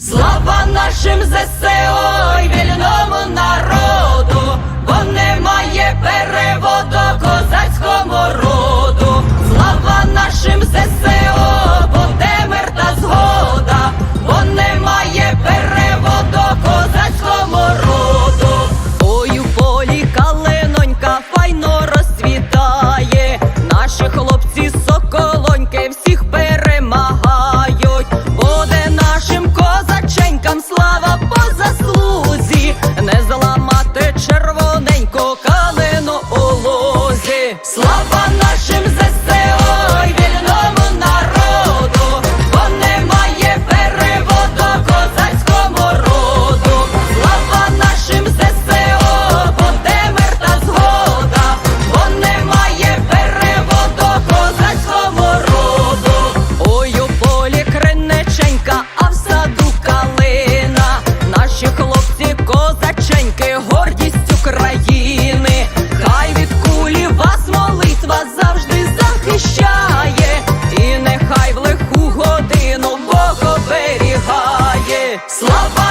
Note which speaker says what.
Speaker 1: Слава нашим ЗСО і вільному Слава! Love